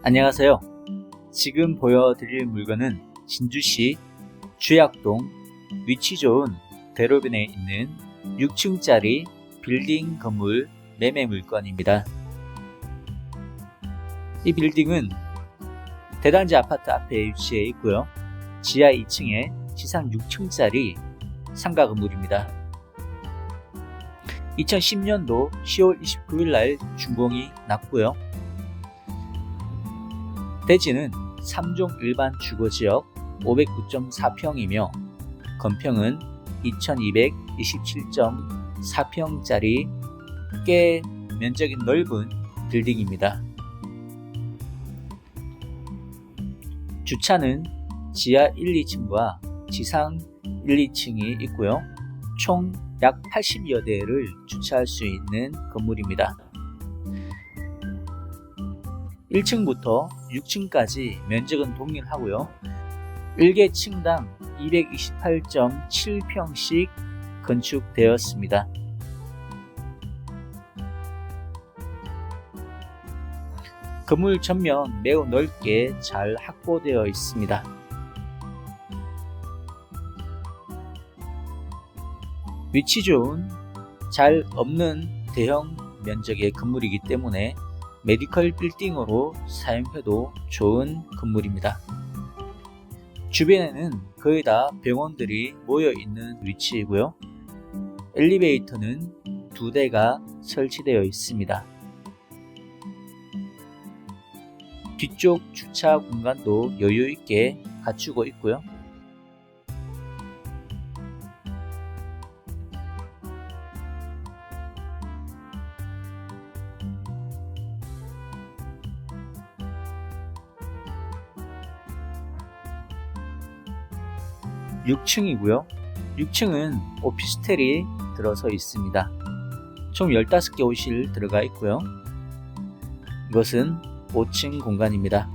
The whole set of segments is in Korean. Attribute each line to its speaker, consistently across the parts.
Speaker 1: 안녕하세요. 지금 보여드릴 물건은 진주시 주약동 위치 좋은 대로변에 있는 6층짜리 빌딩 건물 매매 물건입니다. 이 빌딩은 대단지 아파트 앞에 위치해 있고요. 지하 2층에 지상 6층짜리 상가 건물입니다. 2010년도 10월 29일 날 준공이 났고요. 대지는 3종 일반 주거지역 509.4평이며 건평은 2227.4평짜리 꽤 면적이 넓은 빌딩입니다. 주차는 지하 1, 2층과 지상 1, 2층이 있고요. 총 약 80여 대를 주차할 수 있는 건물입니다. 1층부터 6층까지 면적은 동일하고요. 1개 층당 228.7평씩 건축되었습니다. 건물 전면 매우 넓게 잘 확보되어 있습니다. 위치 좋은 잘 없는 대형 면적의 건물이기 때문에 메디컬 빌딩으로 사용해도 좋은 건물입니다. 주변에는 거의 다 병원들이 모여 있는 위치이고요. 엘리베이터는 두 대가 설치되어 있습니다. 뒤쪽 주차 공간도 여유 있게 갖추고 있고요. 6층이고요. 6층은 오피스텔이 들어서 있습니다. 총 15개 호실 들어가 있고요. 이것은 5층 공간입니다.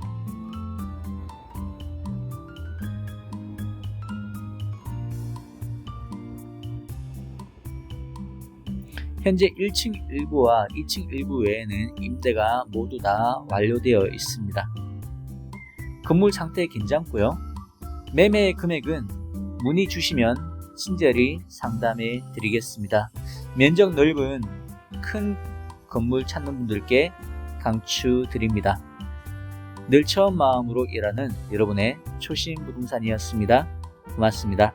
Speaker 1: 현재 1층 일부와 2층 일부 외에는 임대가 모두 다 완료되어 있습니다. 건물 상태 괜찮고요. 매매 금액은 문의 주시면 친절히 상담해 드리겠습니다. 면적 넓은 큰 건물 찾는 분들께 강추 드립니다. 늘 처음 마음으로 일하는 여러분의 초심 부동산이었습니다. 고맙습니다.